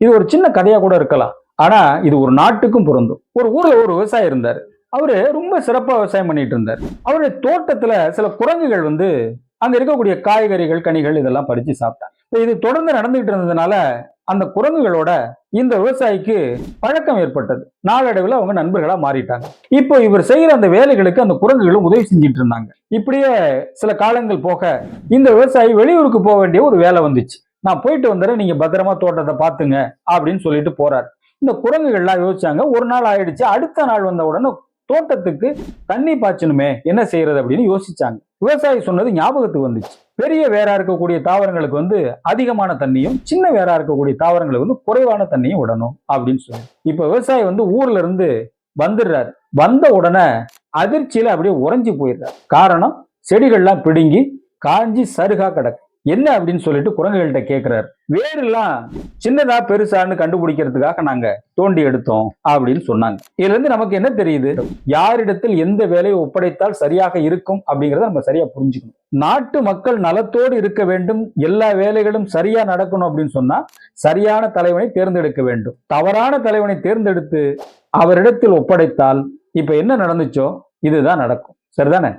இது ஒரு சின்ன கதையாக கூட இருக்கலாம். ஆனால் இது ஒரு நாட்டுக்கும் பொருந்தும். ஒரு ஊரில் ஒரு விவசாயி இருந்தார். அவர் ரொம்ப சிறப்பாக விவசாயம் பண்ணிட்டு இருந்தார். அவருடைய தோட்டத்தில் சில குரங்குகள் வந்து அங்கே இருக்கக்கூடிய காய்கறிகள் கனிகள் இதெல்லாம் பறித்து சாப்பிட்டாங்க இப்போ இது தொடர்ந்து நடந்துகிட்டு இருந்ததுனால அந்த குரங்குகளோட இந்த விவசாயிக்கு பழக்கம் ஏற்பட்டது. நாளடைவில் அவங்க நண்பர்களாக மாறிட்டாங்க. இப்போ இவர் செய்கிற அந்த வேலைகளுக்கு அந்த குரங்குகளும் உதவி செஞ்சுட்டு இருந்தாங்க. இப்படியே சில காலங்கள் போக இந்த விவசாயி வெளியூருக்கு போக வேண்டிய ஒரு வேலை வந்துச்சு. நான் போயிட்டு வந்துடுறேன் நீங்க பத்திரமா தோட்டத்தை பாத்துங்க அப்படின்னு சொல்லிட்டு போறாரு. இந்த குரங்குகள்லாம் யோசிச்சாங்க. ஒரு நாள் ஆயிடுச்சு. அடுத்த நாள் வந்த உடனே தோட்டத்துக்கு தண்ணி பாய்ச்சணுமே என்ன செய்யறது அப்படின்னு யோசிச்சாங்க. விவசாயி சொன்னது ஞாபகத்துக்கு வந்துச்சு. பெரிய வேரா இருக்கக்கூடிய தாவரங்களுக்கு வந்து அதிகமான தண்ணியும் சின்ன வேரா இருக்கக்கூடிய தாவரங்களுக்கு வந்து குறைவான தண்ணியும் விடணும் அப்படின்னு சொல்லி. இப்ப விவசாயி வந்து ஊர்ல இருந்து வந்துடுறாரு. வந்த உடனே அதிர்ச்சியில அப்படியே உறைஞ்சி போயிடுறாரு. காரணம் செடிகள்லாம் பிடுங்கி காஞ்சி சருகா கிடக்கு. என்ன அப்படின்னு சொல்லிட்டு குரங்குகள்கிட்ட கேட்கிறாரு வேரெல்லாம் சின்னதா பெருசான்னு கண்டுபிடிக்கிறதுக்காக நாங்க தோண்டி எடுத்தோம் அப்படின்னு சொன்னாங்க. இதுல இருந்து நமக்கு என்ன தெரியுது? யாரிடத்தில் எந்த வேலையை ஒப்படைத்தால் சரியாக இருக்கும் அப்படிங்கறத நம்ம சரியா புரிஞ்சுக்கணும். நாட்டு மக்கள் நலத்தோடு இருக்க வேண்டும். எல்லா வேலைகளும் சரியா நடக்கணும் அப்படின்னு சொன்னா சரியான தலைவனை தேர்ந்தெடுக்க வேண்டும். தவறான தலைவனை தேர்ந்தெடுத்து அவரிடத்தில் ஒப்படைத்தால் இப்ப என்ன நடந்துச்சோ இதுதான் நடக்கும். சரிதானே?